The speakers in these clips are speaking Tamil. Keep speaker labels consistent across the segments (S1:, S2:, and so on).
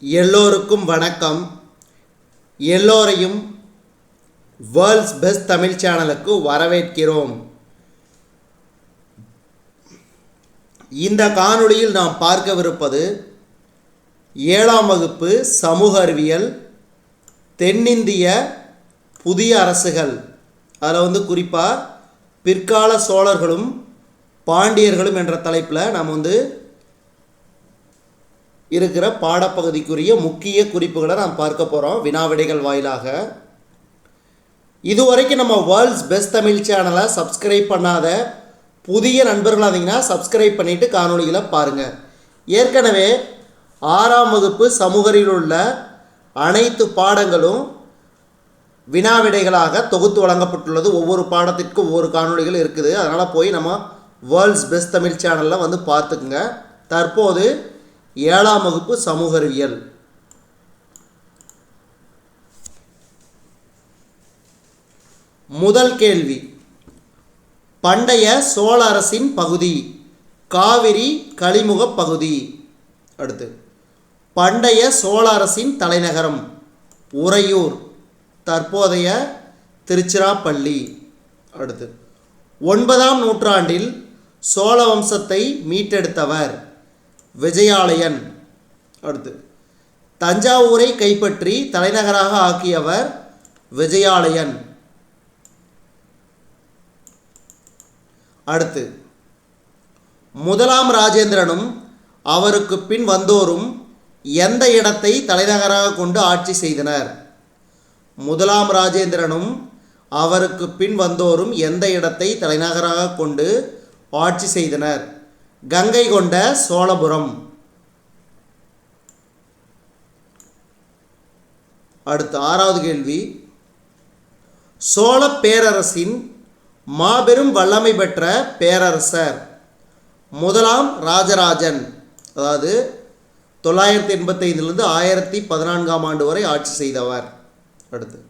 S1: எல்லோருக்கும் வணக்கம். எல்லோரையும் வேர்ல்ட்ஸ் பெஸ்ட் தமிழ் சேனலுக்கு வரவேற்கிறோம். இந்த காணொளியில் நாம் பார்க்கவிருப்பது ஏழாம் வகுப்பு சமூக அறிவியல் தென்னிந்திய புதிய அரசுகள். அதில் வந்து குறிப்பாக பிற்கால சோழர்களும் பாண்டியர்களும் என்ற தலைப்பில் நாம் வந்து இருக்கிற பாடப்பகுதிக்குரிய முக்கிய குறிப்புகளை நாம் பார்க்க போகிறோம் வினாவிடைகள் வாயிலாக. இதுவரைக்கும் நம்ம வேர்ல்ட்ஸ் பெஸ்ட் தமிழ் சேனலை சப்ஸ்கிரைப் பண்ணாத புதிய நண்பர்கள் இருந்தீங்கன்னா சப்ஸ்கிரைப் பண்ணிவிட்டு காணொளிகளை பாருங்கள் ஏற்கனவே ஆறாம் வகுப்பு சமூகரில் உள்ள அனைத்து பாடங்களும் வினாவிடைகளாக தொகுத்து வழங்கப்பட்டுள்ளது. ஒவ்வொரு பாடத்திற்கும் ஒவ்வொரு காணொலிகள் இருக்குது. அதனால் போய் நம்ம வேர்ல்ட்ஸ் பெஸ்ட் தமிழ் சேனலில் வந்து பார்த்துக்குங்க. தற்போது ஏழாம் வகுப்பு சமூக அறிவியல் முதல் கேள்வி. பண்டைய சோழ அரசின் பகுதி காவிரி கலிமுக பகுதி. அடுத்து பண்டைய சோழ அரசின் தலைநகரம் உறையூர் தற்போதைய திருச்சிராப்பள்ளி. அடுத்து ஒன்பதாம் நூற்றாண்டில் சோழ வம்சத்தை மீட்டெடுத்தவர் விஜயாலயன். அடுத்து தஞ்சாவூரை கைப்பற்றி தலைநகராக ஆக்கியவர் விஜயாலயன். அடுத்து முதலாம் ராஜேந்திரனும் அவருக்கு பின் வந்தோரும் எந்த இடத்தை தலைநகராக கொண்டு ஆட்சி செய்தனர்? முதலாம் ராஜேந்திரனும் அவருக்கு பின் வந்தோரும் எந்த இடத்தை தலைநகராக கொண்டு ஆட்சி செய்தனர்? கங்கை கொண்ட சோழபுரம். அடுத்து ஆறாவது கேள்வி. சோழ பேரரசின் மாபெரும் வல்லமை பெற்ற பேரரசர் முதலாம் ராஜராஜன். அதாவது தொள்ளாயிரத்தி எண்பத்தைந்திலிருந்து ஆயிரத்தி பதினான்காம் ஆண்டு வரை ஆட்சி செய்தவர். அடுத்து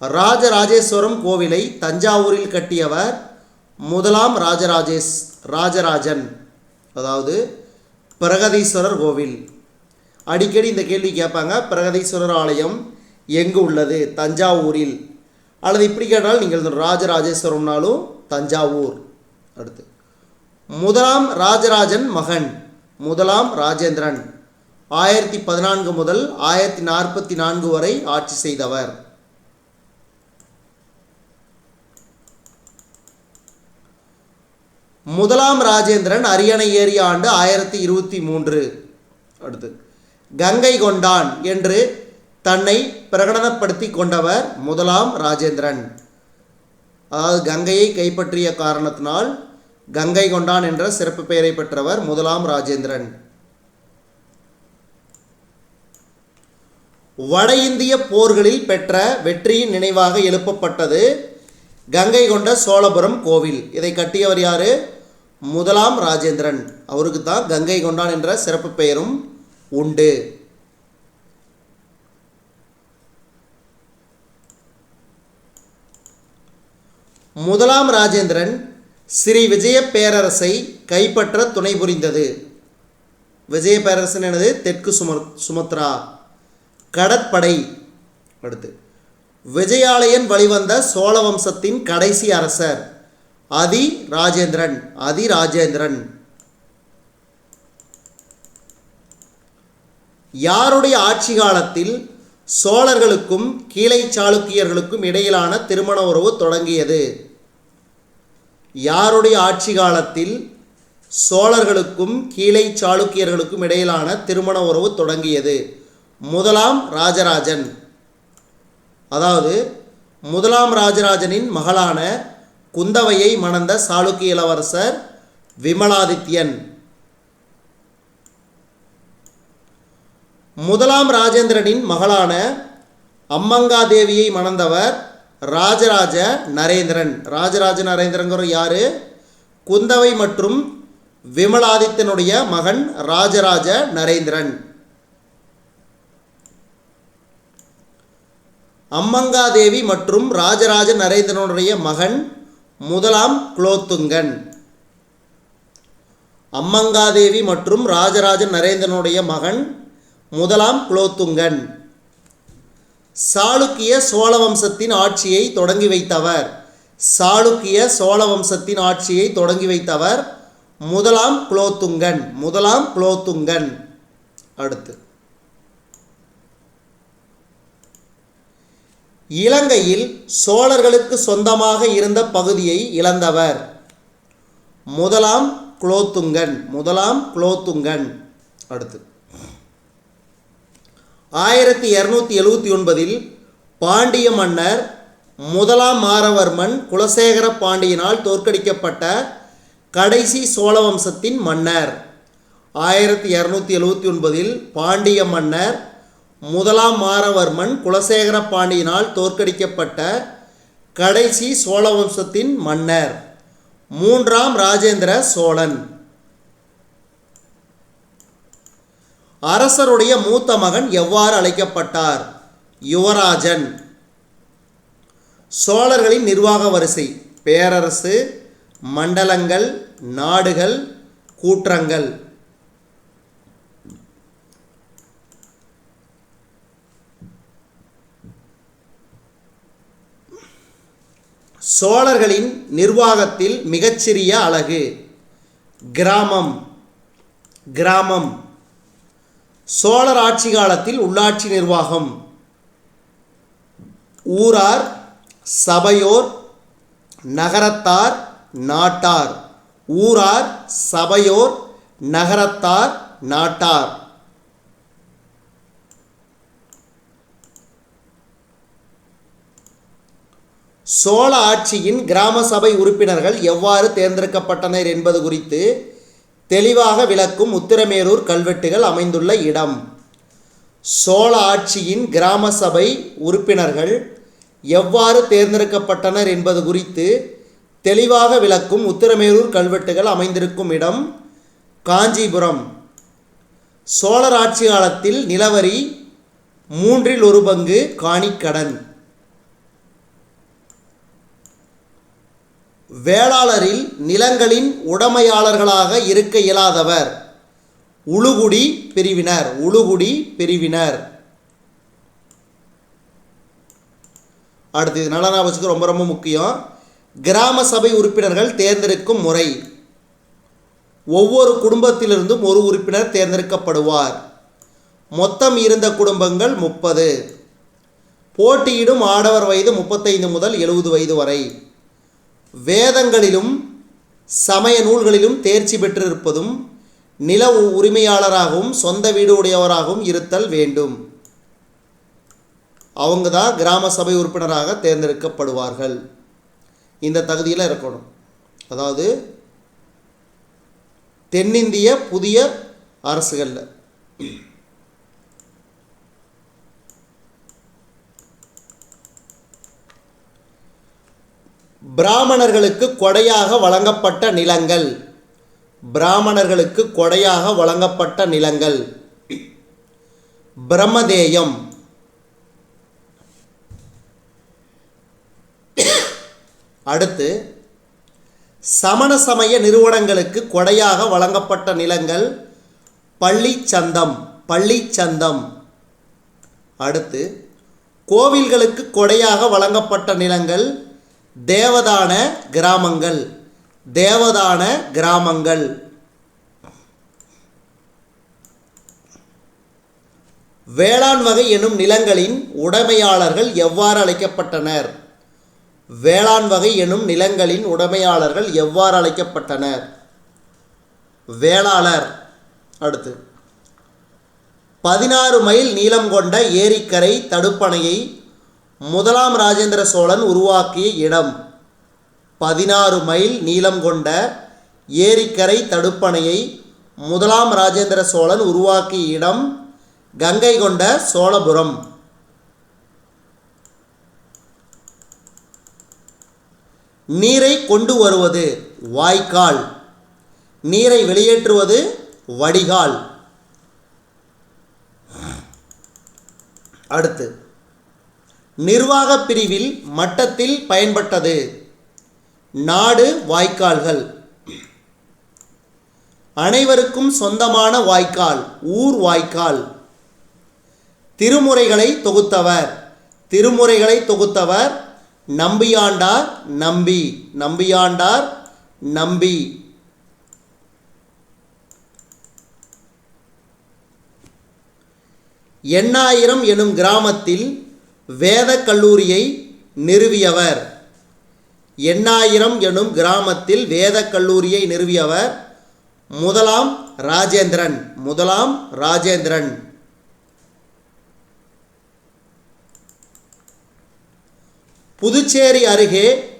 S1: ராஜராஜேஸ்வரம் கோவிலை தஞ்சாவூரில் கட்டியவர் முதலாம் ராஜராஜேஸ் ராஜராஜன். அதாவது பிரகதீஸ்வரர் கோவில். அடிக்கடி இந்த கேள்வி கேட்பாங்க பிரகதீஸ்வரர் ஆலயம் எங்கு உள்ளது? தஞ்சாவூரில். அல்லது இப்படி கேட்டால் நீங்கள் ராஜராஜேஸ்வரம்னாலும் தஞ்சாவூர். அடுத்து. முதலாம் ராஜராஜன் மகன் முதலாம் ராஜேந்திரன். ஆயிரத்தி பதினான்கு முதல் ஆயிரத்தி நாற்பத்தி நான்கு வரை ஆட்சி செய்தவர். முதலாம் ராஜேந்திரன் அரியணை ஏறிய ஆண்டு ஆயிரத்தி இருபத்தி மூன்று. அடுத்து. கங்கை கொண்டான் என்று தன்னை பிரகடனப்படுத்தி கொண்டவர் முதலாம் ராஜேந்திரன். அதாவது கங்கையை கைப்பற்றிய காரணத்தினால் கங்கை கொண்டான் என்ற சிறப்பு பெயரை பெற்றவர் முதலாம் ராஜேந்திரன். வட இந்திய போர்களில் பெற்ற வெற்றியின் நினைவாக எழுப்பப்பட்டது கங்கை கொண்ட சோழபுரம் கோவில். இதை கட்டியவர் யாரு? முதலாம் ராஜேந்திரன். அவருக்கு தான் கங்கை கொண்டான் என்ற சிறப்பு பெயரும் உண்டு. முதலாம் ராஜேந்திரன் ஸ்ரீ விஜய பேரரசை கைப்பற்ற துணை புரிந்தது. விஜய பேரரசன் எனது தெற்கு சும சுமத்ரா. கடற்படை. அடுத்து. விஜயாலயன் வழிவந்த சோழ வம்சத்தின் கடைசி அரசர். அதி ராஜேந்திரன் அதி ராஜேந்திரன் யாருடைய ஆட்சி காலத்தில் சோழர்களுக்கும் கீழை சாளுக்கியர்களுக்கும் இடையிலான திருமண உறவு தொடங்கியது? யாருடைய ஆட்சி காலத்தில் சோழர்களுக்கும் கீழை சாளுக்கியர்களுக்கும் இடையிலான திருமண உறவு தொடங்கியது? முதலாம் ராஜராஜன். அதாவது முதலாம் ராஜராஜனின் மகளான குந்தவையை மணந்த சாளுக்கிய இளவரசர் விமலாதித்யன். முதலாம் ராஜேந்திரனின் மகளான அம்மங்காதேவியை மணந்தவர் ராஜராஜ நரேந்திரன். ராஜராஜ நரேந்திரங்கிற யாரு? குந்தவை மற்றும் விமலாதித்தனுடைய மகன் ராஜராஜ நரேந்திரன். அம்மங்காதேவி மற்றும் ராஜராஜ நரேந்திரனுடைய மகன் முதலாம் குலோத்துங்கன். அம்மங்காதேவி மற்றும் ராஜராஜ நரேந்திரனுடைய மகன் முதலாம் குலோத்துங்கன். சாளுக்கிய சோழ வம்சத்தின் ஆட்சியை தொடங்கி வைத்தவர். சாளுக்கிய சோழ வம்சத்தின் ஆட்சியை தொடங்கி வைத்தவர் முதலாம் குலோத்துங்கன் முதலாம் குலோத்துங்கன். அடுத்து. இலங்கையில் சோழர்களுக்கு சொந்தமாக இருந்த பகுதியை இழந்தவர். முதலாம் குலோத்துங்கன் முதலாம் குலோத்துங்கன். அடுத்து. ஆயிரத்தி இரநூத்தி எழுவத்தி ஒன்பதில் பாண்டிய மன்னர் முதலாம் மாரவர்மன் குலசேகர பாண்டியனால் தோற்கடிக்கப்பட்ட கடைசி சோழ வம்சத்தின் மன்னர். ஆயிரத்தி இரநூத்தி எழுவத்தி ஒன்பதில் பாண்டிய மன்னர் முதலாம் மாரவர்மன் குலசேகர பாண்டியனால் தோற்கடிக்கப்பட்ட கடைசி சோழ வம்சத்தின் மன்னர். மூன்றாம் ராஜேந்திர சோழன். அரசருடைய மூத்த மகன் எவ்வாறு அழைக்கப்பட்டார்? யுவராஜன். சோழர்களின் நிர்வாக வரிசை பேரரசு மண்டலங்கள் நாடுகள் கூற்றங்கள். சோழர்களின் நிர்வாகத்தில் மிகச்சிறிய அழகு. கிராமம். கிராமம். சோழர் ஆட்சி காலத்தில் உள்ளாட்சி நிர்வாகம். ஊரார் சபையோர் நகரத்தார் நாட்டார். ஊரார் சபையோர் நகரத்தார் நாட்டார். சோழ ஆட்சியின் கிராம சபை உறுப்பினர்கள் எவ்வாறு தேர்ந்தெடுக்கப்பட்டனர் என்பது குறித்து தெளிவாக விளக்கும் உத்திரமேரூர் கல்வெட்டுகள் அமைந்துள்ள இடம். சோழ ஆட்சியின் கிராம சபை உறுப்பினர்கள் எவ்வாறு தேர்ந்தெடுக்கப்பட்டனர் என்பது குறித்து தெளிவாக விளக்கும் உத்திரமேரூர் கல்வெட்டுகள் அமைந்திருக்கும் இடம் காஞ்சிபுரம். சோழர் ஆட்சி காலத்தில் நிலவரி மூன்றில் ஒரு பங்கு காணிக்கடன். வேளாளரில் நிலங்களின் உடைமையாளர்களாக இருக்க இயலாதவர். உழுகுடி பிரிவினர் உழுகுடி பிரிவினர். அடுத்து இது நல்லா வச்சுக்க ரொம்ப ரொம்ப முக்கியம். கிராம சபை உறுப்பினர்கள் தேர்ந்தெடுக்கும் முறை. ஒவ்வொரு குடும்பத்திலிருந்தும் ஒரு உறுப்பினர் தேர்ந்தெடுக்கப்படுவார். மொத்தம் இருந்த குடும்பங்கள் முப்பது. போட்டியிடும் ஆடவர் வயது முப்பத்தைந்து முதல் எழுபது வயது வரை. வேதங்களிலும் சமய நூல்களிலும் தேர்ச்சி பெற்றிருப்பதும் நில உரிமையாளராகவும் சொந்த வீடு உடையவராகவும் இருத்தல் வேண்டும். அவங்க தான் கிராம சபை உறுப்பினராக தேர்ந்தெடுக்கப்படுவார்கள். இந்த தகுதியில் இருக்கணும். அதாவது தென்னிந்திய புதிய அரசுகளில். பிராமணர்களுக்கு கொடையாக வழங்கப்பட்ட நிலங்கள். பிராமணர்களுக்கு கொடையாக வழங்கப்பட்ட நிலங்கள். பிரம்மதேயம். அடுத்து சமண சமய நிறுவனங்களுக்கு கொடையாக வழங்கப்பட்ட நிலங்கள் பள்ளிச்சந்தம் பள்ளிச்சந்தம். அடுத்து கோவில்களுக்கு கொடையாக வழங்கப்பட்ட நிலங்கள் தேவதான கிராமங்கள். தேவதான கிராமங்கள். வேளாண் வகை எனும் நிலங்களின் உடைமையாளர்கள் எவ்வாறு அழைக்கப்பட்டனர்? வேளாண் வகை எனும் நிலங்களின் உடைமையாளர்கள் எவ்வாறு அழைக்கப்பட்டனர்? வேளாளர். அடுத்து. பதினாறு மைல் நீளம் கொண்ட ஏரிக்கரை தடுப்பணையை முதலாம் ராஜேந்திர சோழன் உருவாக்கிய இடம். பதினாறு மைல் நீளம் கொண்ட ஏரிக்கரை தடுப்பணையை முதலாம் ராஜேந்திர சோழன் உருவாக்கிய இடம் கங்கை கொண்ட சோழபுரம். நீரை கொண்டு வருவது வாய்க்கால். நீரை வெளியேற்றுவது வடிகால். அடுத்து நிர்வாகப் பிரிவில் மட்டத்தில் பயன்பட்டது. நாடு வாய்க்கால்கள். அனைவருக்கும் சொந்தமான வாய்க்கால் ஊர் வாய்க்கால். திருமுறைகளை தொகுத்தவர். திருமுறைகளை தொகுத்தவர் நம்பியாண்டார் நம்பி. நம்பியாண்டார் நம்பி. எண்ணாயிரம் எனும் கிராமத்தில் வேத கல்லூரியை நிறுவியவர். எண்ணாயிரம் எனும் கிராமத்தில் வேத கல்லூரியை நிறுவியவர் முதலாம் ராஜேந்திரன். முதலாம் ராஜேந்திரன். புதுச்சேரி அருகே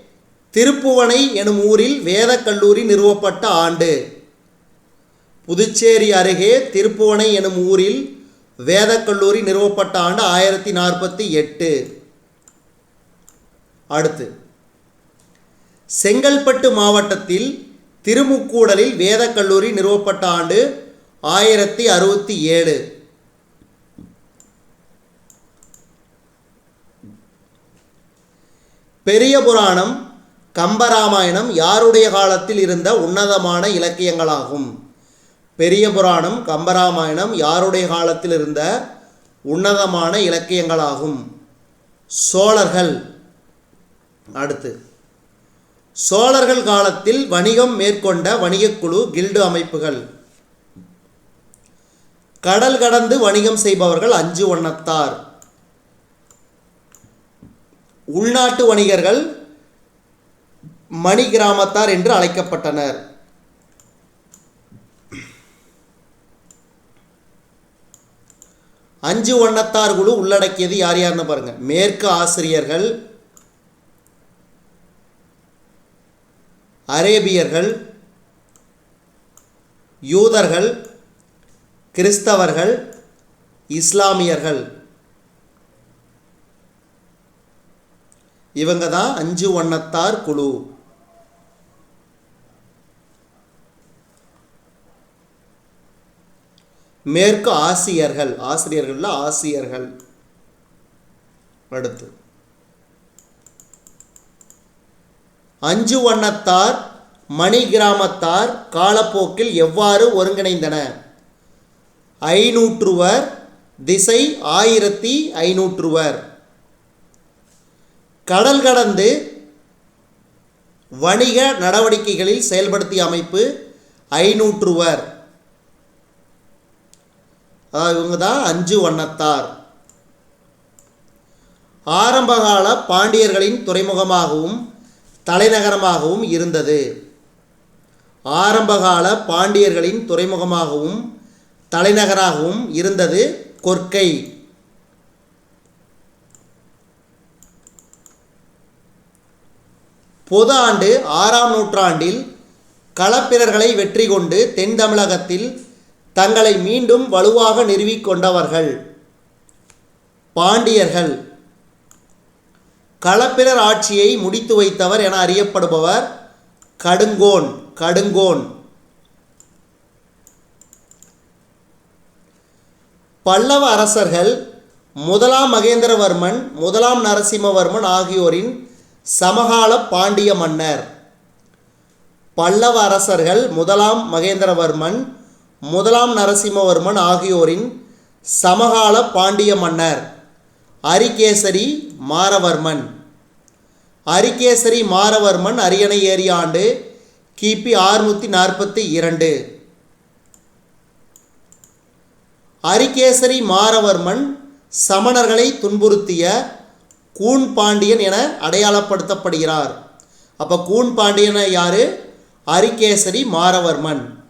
S1: திருப்புவனை எனும் ஊரில் வேதக் கல்லூரி நிறுவப்பட்ட ஆண்டு. புதுச்சேரி அருகே திருப்புவனை எனும் ஊரில் வேதக் கல்லூரி நிறுவப்பட்ட ஆண்டு ஆயிரத்தி நாற்பத்தி எட்டு. அடுத்து செங்கல்பட்டு மாவட்டத்தில் திருமுக்கூடலில் வேதக் கல்லூரி நிறுவப்பட்ட ஆண்டு ஆயிரத்தி அறுபத்தி ஏழு. பெரிய புராணம் கம்பராமாயணம் யாருடைய காலத்தில் இருந்த உன்னதமான இலக்கியங்களாகும்? பெரிய புராணம் கம்பராமாயணம் யாருடைய காலத்தில் இருந்த உன்னதமான இலக்கியங்களாகும்? சோழர்கள். அடுத்து. சோழர்கள் காலத்தில் வணிகம் மேற்கொண்ட வணிகக்குழு கில்டு அமைப்புகள். கடல் கடந்து வணிகம் செய்பவர்கள் அஞ்சு வண்ணத்தார். உள்நாட்டு வணிகர்கள் மணி கிராமத்தார் என்று அழைக்கப்பட்டனர். அஞ்சு வண்ணத்தார் குழு உள்ளடக்கியது யார் யாருன்னு பாருங்க. மேற்கு ஆசிரியர்கள் அரேபியர்கள் யூதர்கள் கிறிஸ்தவர்கள் இஸ்லாமியர்கள். இவங்க தான் அஞ்சு வண்ணத்தார் குழு. மேற்கு ஆசியர்கள் ஆசிரியர்கள்ல ஆசியர்கள். அடுத்து. அஞ்சு வண்ணத்தார் மணி கிராமத்தார் காலப்போக்கில் எவ்வாறு ஒருங்கிணைந்தன? ஐநூற்றுவர் திசை ஆயிரத்தி ஐநூற்றுவர். கடல் கடந்து வணிக நடவடிக்கைகளில் செயல்படுத்திய அமைப்பு ஐநூற்றுவர். அதாவது இவங்க தான் அஞ்சு வண்ணத்தார். ஆரம்பகால பாண்டியர்களின் துறைமுகமாகவும் தலைநகரமாகவும் இருந்தது. ஆரம்பகால பாண்டியர்களின் துறைமுகமாகவும் தலைநகராகவும் இருந்தது கொற்கை பொது ஆண்டு ஆறாம் நூற்றாண்டில் களப்பிரர்களை வெற்றி கொண்டு தென் தமிழகத்தில் தங்களை மீண்டும் வலுவாக நிறுவிக்கொண்டவர்கள் பாண்டியர்கள். களப்பிரர் ஆட்சியை முடித்து வைத்தவர் என அறியப்படுபவர் கடுங்கோன் கடுங்கோன். பல்லவ அரசர்கள் முதலாம் மகேந்திரவர்மன் முதலாம் நரசிம்மவர்மன் ஆகியோரின் சமகால பாண்டிய மன்னர். பல்லவ அரசர்கள் முதலாம் மகேந்திரவர்மன் முதலாம் நரசிம்மவர்மன் ஆகியோரின் சமகால பாண்டிய மன்னர் அரிகேசரி மாரவர்மன். அரிகேசரி மாரவர்மன் அரியணை ஏறிய ஆண்டு கிபி ஆறுநூற்றி நாற்பத்தி இரண்டு. அரிகேசரி மாரவர்மன் சமணர்களை துன்புறுத்திய கூன் பாண்டியன் என அடையாளப்படுத்தப்படுகிறார். அப்போ கூன் பாண்டியனை யாரு? அரிகேசரி மாரவர்மன்.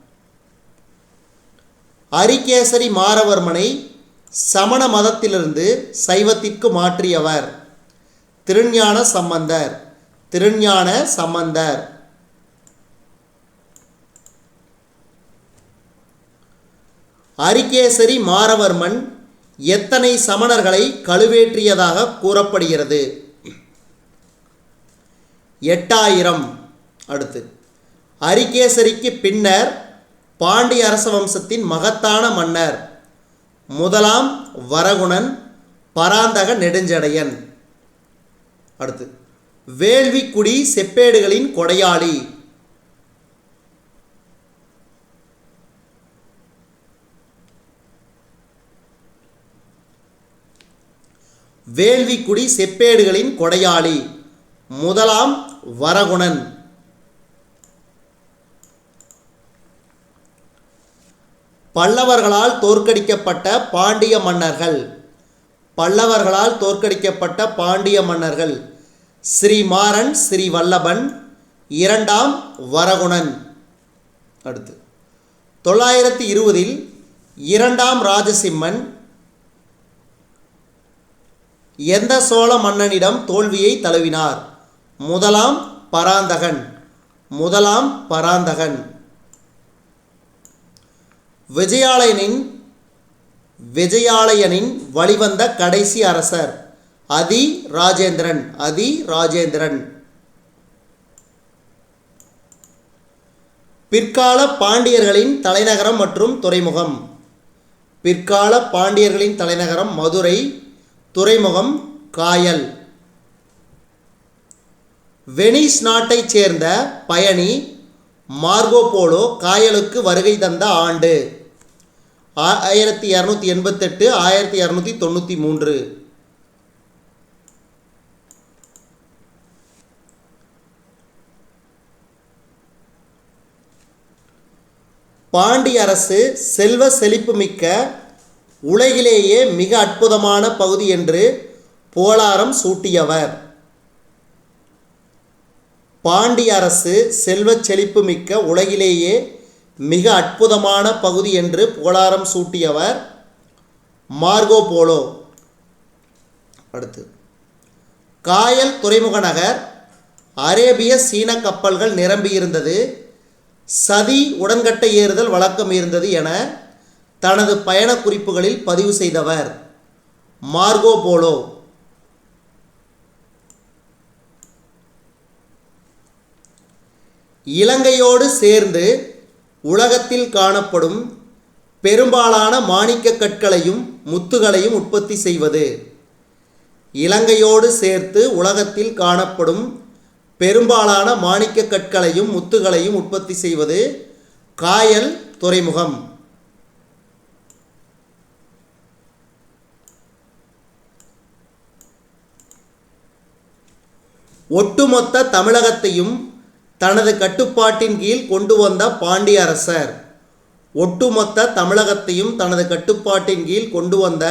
S1: அரிகேசரி மாரவர்மனை சமண மதத்திலிருந்து சைவத்திற்கு மாற்றியவர். திருஞான சம்பந்தர். திருஞான சம்பந்தர். அரிகேசரி மாரவர்மன் எத்தனை சமணர்களை கழுவேற்றியதாக கூறப்படுகிறது? எட்டாயிரம். அடுத்து. அரிகேசரிக்கு பின்னர் பாண்டிய அரச வம்சத்தின் மகத்தான மன்னர். முதலாம் வரகுணன் பராந்தக நெடுஞ்சடையன். அடுத்து வேள்விக்குடி செப்பேடுகளின் கொடையாளி. வேள்விக்குடி செப்பேடுகளின் கொடையாளி. முதலாம் வரகுணன். பல்லவர்களால் தோற்கடிக்கப்பட்ட பாண்டிய மன்னர்கள். பல்லவர்களால் தோற்கடிக்கப்பட்ட பாண்டிய மன்னர்கள். ஸ்ரீமாறன் ஸ்ரீ வல்லபன் இரண்டாம் வரகுணன். அடுத்து. தொள்ளாயிரத்தி இருபதில் இரண்டாம் ராஜசிம்மன் எந்த சோழ மன்னனிடம் தோல்வியை தழுவினார்? முதலாம் பராந்தகன். முதலாம் பராந்தகன். விஜயாலயனின் விஜயாலயனின் வழிவந்த கடைசி அரசர் அதி ராஜேந்திரன் அதி ராஜேந்திரன். பிற்கால பாண்டியர்களின் தலைநகரம் மற்றும் துறைமுகம். பிற்கால பாண்டியர்களின் தலைநகரம் மதுரை துறைமுகம் காயல். வெனிஸ் நாட்டைச் சேர்ந்த பயணி மார்கோ போலோ காயலுக்கு வருகை தந்த ஆண்டு. ஆயிரத்தி இரநூத்தி எண்பத்தெட்டு ஆயிரத்தி இரநூத்தி தொண்ணூற்றி மூன்று. பாண்டிய அரசு செல்வ செழிப்புமிக்க உலகிலேயே மிக அற்புதமான பகுதி என்று போலாரம் சூட்டியவர். பாண்டிய அரசு செல்வச் செழிப்புமிக்க உலகிலேயே மிக அற்புதமான பகுதி என்று புகழாரம் சூட்டியவர் மார்கோ போலோ. அடுத்து. காயல் துறைமுக நகர் அரேபிய சீன கப்பல்கள் நிரம்பியிருந்தது சதி உடன்கட்டை ஏறுதல் வழக்கம் இருந்தது என தனது பயண குறிப்புகளில் பதிவு செய்தவர் மார்கோ போலோ. இலங்கையோடு சேர்ந்து உலகத்தில் காணப்படும் பெரும்பாலான மாணிக்க கற்களையும் முத்துகளையும் உற்பத்தி செய்வது. இலங்கையோடு சேர்த்து உலகத்தில் காணப்படும் பெரும்பாலான மாணிக்க கற்களையும் முத்துகளையும் உற்பத்தி செய்வது காயல் துறைமுகம். ஒட்டுமொத்த தமிழகத்தையும் தனது கட்டுப்பாட்டின் கீழ் கொண்டு வந்த பாண்டிய அரசர். ஒட்டுமொத்த தமிழகத்தையும் தனது கட்டுப்பாட்டின் கீழ் கொண்டு வந்த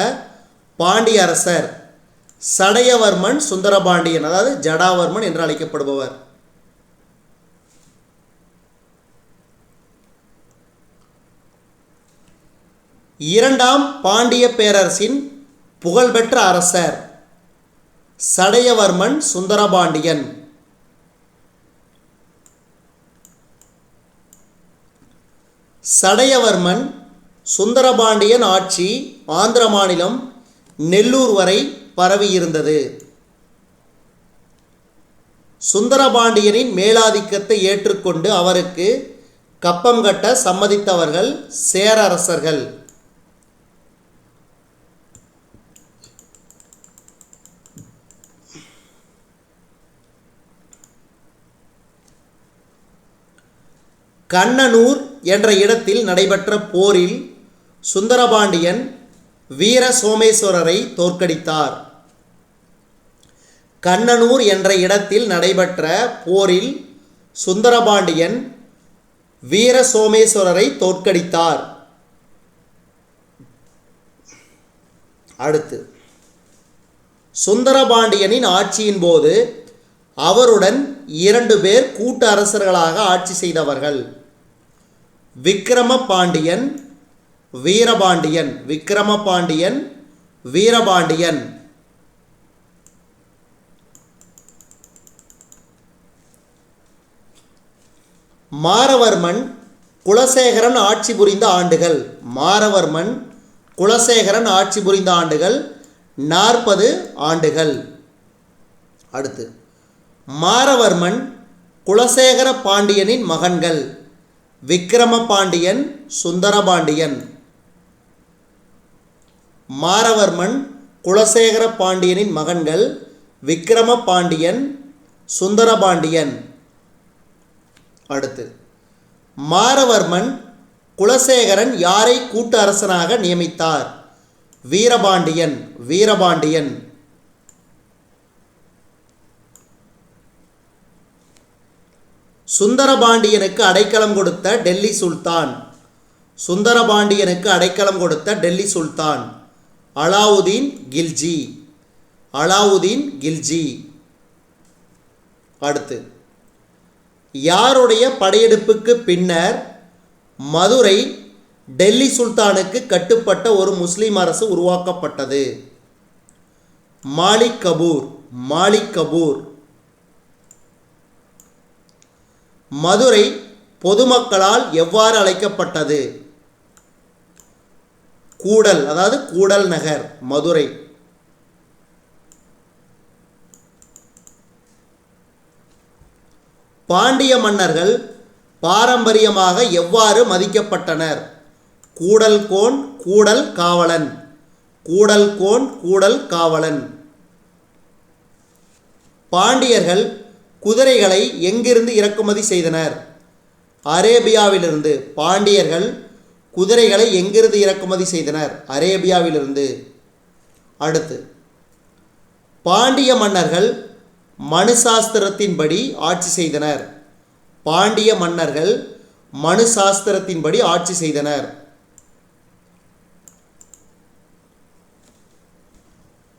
S1: பாண்டிய அரசர். சடையவர்மன் சுந்தரபாண்டியன் அதாவது ஜடாவர்மன் என்று அழைக்கப்படுபவர். இரண்டாம் பாண்டிய பேரரசின் புகழ்பெற்ற அரசர். சடையவர்மன் சுந்தரபாண்டியன். சடையவர்மன் சுந்தரபாண்டியன் ஆட்சி ஆந்திர மாநிலம் நெல்லூர் வரை பரவியிருந்தது. சுந்தரபாண்டியனின் மேலாதிக்கத்தை ஏற்றுக்கொண்டு அவருக்கு கப்பம் கட்ட சம்மதித்தவர்கள் சேரரசர்கள். கண்ணனூர் என்ற இடத்தில் நடைபெற்ற போரில் சுந்தரபாண்டியன் வீர சோமேஸ்வரரை தோற்கடித்தார். கண்ணனூர் என்ற இடத்தில் நடைபெற்ற போரில் சுந்தரபாண்டியன் வீர சோமேஸ்வரரை தோற்கடித்தார். அடுத்து சுந்தரபாண்டியனின் ஆட்சியின் போது அவருடன் இரண்டு பேர் கூட்டு அரசர்களாக ஆட்சி செய்தவர்கள். விக்கிரம பாண்டியன் வீரபாண்டியன் விக்ரம பாண்டியன் வீரபாண்டியன். மாரவர்மன் குலசேகரன் ஆட்சி புரிந்த ஆண்டுகள். மாரவர்மன் குலசேகரன் ஆட்சி புரிந்த ஆண்டுகள். நாற்பது ஆண்டுகள். அடுத்து மாரவர்மன் குலசேகர பாண்டியனின் மகன்கள். விக்கிரம பாண்டியன் சுந்தரபாண்டியன். மாரவர்மன் குலசேகர பாண்டியனின் மகன்கள் விக்கிரம பாண்டியன் சுந்தரபாண்டியன். அடுத்து மாரவர்மன் குலசேகரன் யாரை கூட்டு அரசனாக நியமித்தார்? வீரபாண்டியன் வீரபாண்டியன். சுந்தரபாண்டியனுக்கு அடைக்கலம் கொடுத்த டெல்லி சுல்தான். சுந்தரபாண்டியனுக்கு அடைக்கலம் கொடுத்த டெல்லி சுல்தான். அலாவுதீன் கில்ஜி. அலாவுதீன் கில்ஜி. அடுத்து யாருடைய படையெடுப்புக்கு பின்னர் மதுரை டெல்லி சுல்தானுக்கு கட்டுப்பட்ட ஒரு முஸ்லீம் அரசு உருவாக்கப்பட்டது? மாலிக் கபூர் மாலிக் கபூர். மதுரை பொதுமக்களால் எவ்வாறு அழைக்கப்பட்டது? கூடல் அதாவது கூடல் நகர் மதுரை. பாண்டிய மன்னர்கள் பாரம்பரியமாக எவ்வாறு மதிக்கப்பட்டனர்? கூடல் கோன் கூடல் காவலன். கூடல் கோன் கூடல் காவலன். பாண்டியர்கள் குதிரைகளை எங்கிருந்து இறக்குமதி செய்தனர்? அரேபியாவிலிருந்து பாண்டியர்கள் குதிரைகளை எங்கிருந்து இறக்குமதி செய்தனர்? அரேபியாவிலிருந்து. அடுத்து பாண்டிய மன்னர்கள் மனு சாஸ்திரத்தின்படி ஆட்சி செய்தனர். பாண்டிய மன்னர்கள் மனுசாஸ்திரத்தின்படி ஆட்சி செய்தனர்.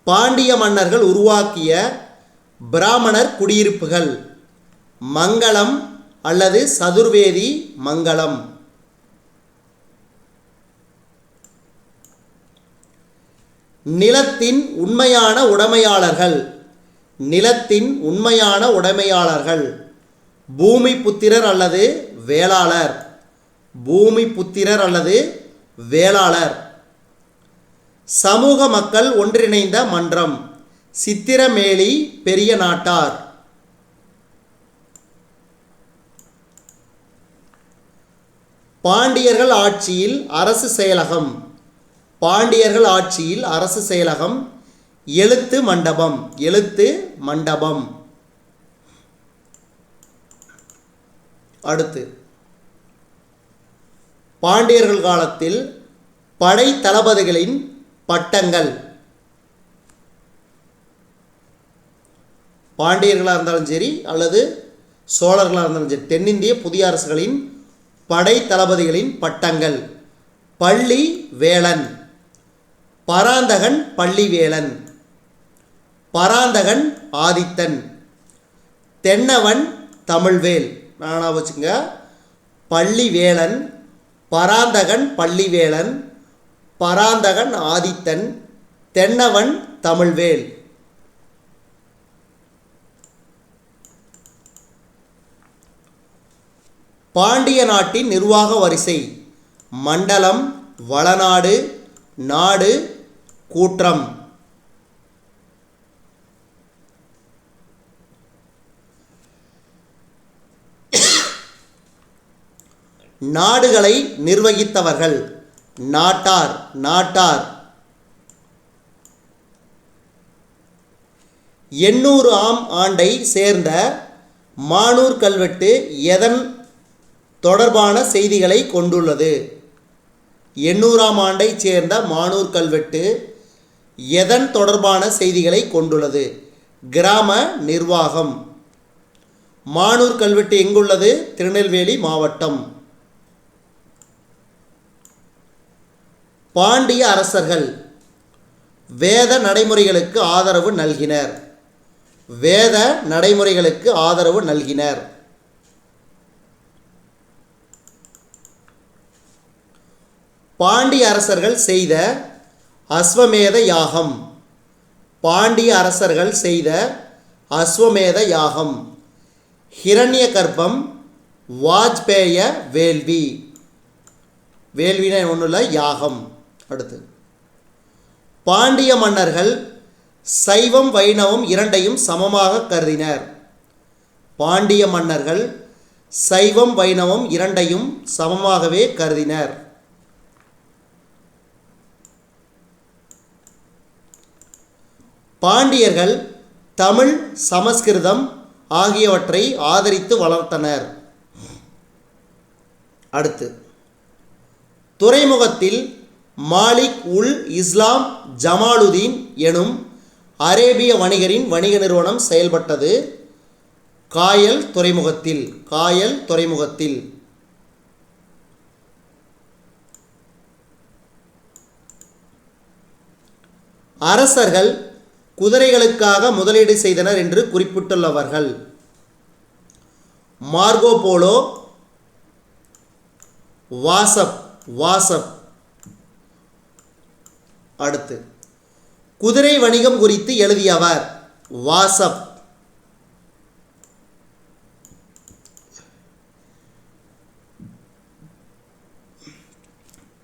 S1: பாண்டிய மன்னர்கள் உருவாக்கிய பிராமணர் குடியிருப்புகள் மங்களம் அல்லது சதுர்வேதி மங்களம். நிலத்தின் உண்மையான உடைமையாளர்கள் நிலத்தின் உண்மையான உடைமையாளர்கள். பூமி புத்திரர் அல்லது வேளாளர் பூமி புத்திரர் அல்லது வேளாளர். சமூக மக்கள் ஒன்றிணைந்த மன்றம். சித்திரமேலி பெரிய நாட்டார். பாண்டியர்கள் ஆட்சியில் அரசு செயலகம். பாண்டியர்கள் ஆட்சியில் அரசு செயலகம். எழுத்து மண்டபம் எழுத்து மண்டபம். அடுத்து. பாண்டியர்கள் காலத்தில் படை தளபதிகளின் பட்டங்கள். பாண்டியர்களாக இருந்தாலும் சரி அல்லது சோழர்களாக இருந்தாலும் சரி தென்னிந்திய புதிய அரசுகளின் படை தளபதிகளின் பட்டங்கள். பள்ளி வேளன் பராந்தகன் பள்ளிவேலன் பராந்தகன் ஆதித்தன். தென்னவன் தமிழ்வேல். நானா வச்சுங்க பள்ளிவேலன் பராந்தகன் பள்ளிவேலன் பராந்தகன் ஆதித்தன் தென்னவன் தமிழ்வேல். பாண்டிய நாட்டின் நிர்வாக வரிசை. மண்டலம் வளநாடு நாடு கூற்றம். நாடுகளை நிர்வகித்தவர்கள். நாட்டார் நாட்டார். எண்ணூறு ஆம் ஆண்டை சேர்ந்த மானூர் கல்வெட்டு எதன் தொடர்பான செய்திகளை கொண்டுள்ளது. எண்ணூறாம் ஆண்டைச் சேர்ந்த மானூர் கல்வெட்டு எதன் தொடர்பான செய்திகளை கொண்டுள்ளது? கிராம நிர்வாகம். மானூர் கல்வெட்டு எங்குள்ளது? திருநெல்வேலி மாவட்டம். பாண்டிய அரசர்கள் வேத நடைமுறைகளுக்கு ஆதரவு நல்கினர். வேத நடைமுறைகளுக்கு ஆதரவு நல்கினர். பாண்டிய அரசர்கள் செய்த அஸ்வமேத யாகம். பாண்டிய அரசர்கள் செய்த அஸ்வமேத யாகம். ஹிரண்ய கர்ப்பம் வாஜ்பேய வேள்வி. வேள்வினா ஒன்றும் இல்லை யாகம். அடுத்து. பாண்டிய மன்னர்கள் சைவம் வைணவம் இரண்டையும் சமமாக கருதினர். பாண்டிய மன்னர்கள் சைவம் வைணவம் இரண்டையும் சமமாகவே கருதினர். பாண்டியர்கள் தமிழ் சமஸ்கிருதம் ஆகியவற்றை ஆதரித்து வளர்த்தனர். அடுத்து துறைமுகத்தில் மாலிக் உல் இஸ்லாம் ஜமாலுதீன் எனும் அரேபிய வணிகரின் வணிக நிறுவனம் செயல்பட்டது காயல் துறைமுகத்தில் காயல் துறைமுகத்தில். அரசர்கள் குதிரைகளுக்காக முதலீடு செய்தனர் என்று குறிப்பிட்டுள்ளவர்கள். Marco polo Vasa Vasa. அடுத்து குதிரை வணிகம் குறித்து எழுதியவர் வாசப்.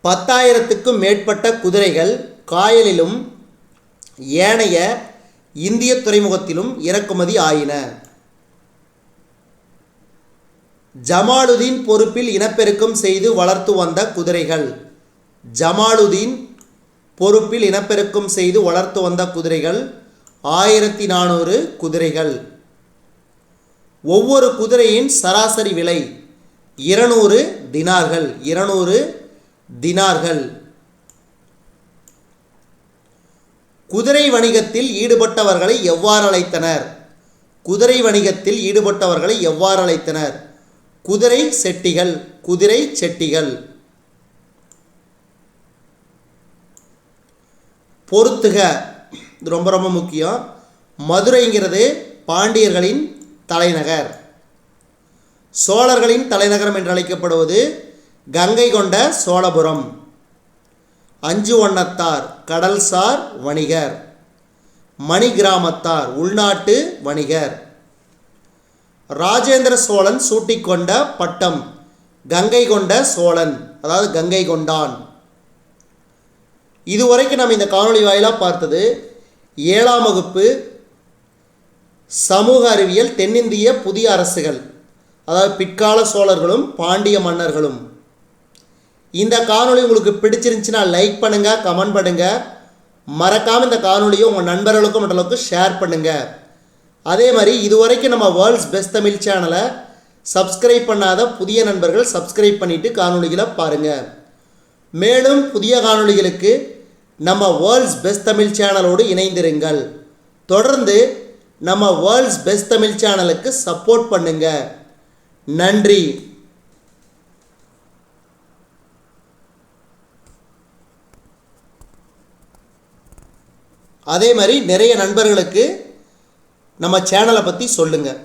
S1: பத்தாயிரத்துக்கும் மேற்பட்ட குதிரைகள் காயலிலும் ஏனைய இந்திய துறைமுகத்திலும் இறக்குமதி ஆயின. ஜமாலுதீன் பொறுப்பில் இனப்பெருக்கம் செய்து வளர்த்து வந்த குதிரைகள். ஜமாலுதீன் பொறுப்பில் இனப்பெருக்கம் செய்து வளர்த்து வந்த குதிரைகள் ஆயிரத்தி நானூறு குதிரைகள். ஒவ்வொரு குதிரையின் சராசரி விலை இருநூறு தினார்கள். இருநூறு தினார்கள். குதிரை வணிகத்தில் ஈடுபட்டவர்களை எவ்வாறு அழைத்தனர்? குதிரை வணிகத்தில் ஈடுபட்டவர்களை எவ்வாறு அழைத்தனர்? குதிரை செட்டிகள் குதிரை செட்டிகள். பொறுத்துக இது ரொம்ப ரொம்ப முக்கியம். மதுரைங்கிறது பாண்டியர்களின் தலைநகர். சோழர்களின் தலைநகரம் என்று அழைக்கப்படுவது கங்கை கொண்ட சோழபுரம். அஞ்சு வண்ணத்தார் கடல்சார் வணிகர். மணி கிராமத்தார் உள்நாட்டு வணிகர். ராஜேந்திர சோழன் சூட்டிக்கொண்ட பட்டம் கங்கை கொண்ட சோழன் அதாவது கங்கை கொண்டான். இதுவரைக்கும் நம்ம இந்த காணொளி வாயிலாக பார்த்தது ஏழாம் வகுப்பு சமூக அறிவியல் தென்னிந்திய புதிய அரசுகள் அதாவது பிற்கால சோழர்களும் பாண்டிய மன்னர்களும். இந்த காணொளி உங்களுக்கு பிடிச்சிருந்துச்சுன்னா லைக் பண்ணுங்கள் கமெண்ட் பண்ணுங்கள் மறக்காமல் இந்த காணொலியை உங்கள் நண்பர்களுக்கும் மற்றளவுக்கு ஷேர் பண்ணுங்கள் அதே மாதிரி இதுவரைக்கும் நம்ம வேர்ல்ட்ஸ் பெஸ்ட் தமிழ் சேனலை சப்ஸ்கிரைப் பண்ணாத புதிய நண்பர்கள் சப்ஸ்கிரைப் பண்ணிவிட்டு காணொளிகளை பாருங்கள் மேலும் புதிய காணொளிகளுக்கு நம்ம வேர்ல்ட்ஸ் பெஸ்ட் தமிழ் சேனலோடு இணைந்திருங்கள். தொடர்ந்து நம்ம வேர்ல்ட்ஸ் பெஸ்ட் தமிழ் சேனலுக்கு சப்போர்ட் பண்ணுங்கள் நன்றி. அதே மாதிரி நிறைய நண்பர்களுக்கு நம்ம சேனலை பற்றி சொல்லுங்கள்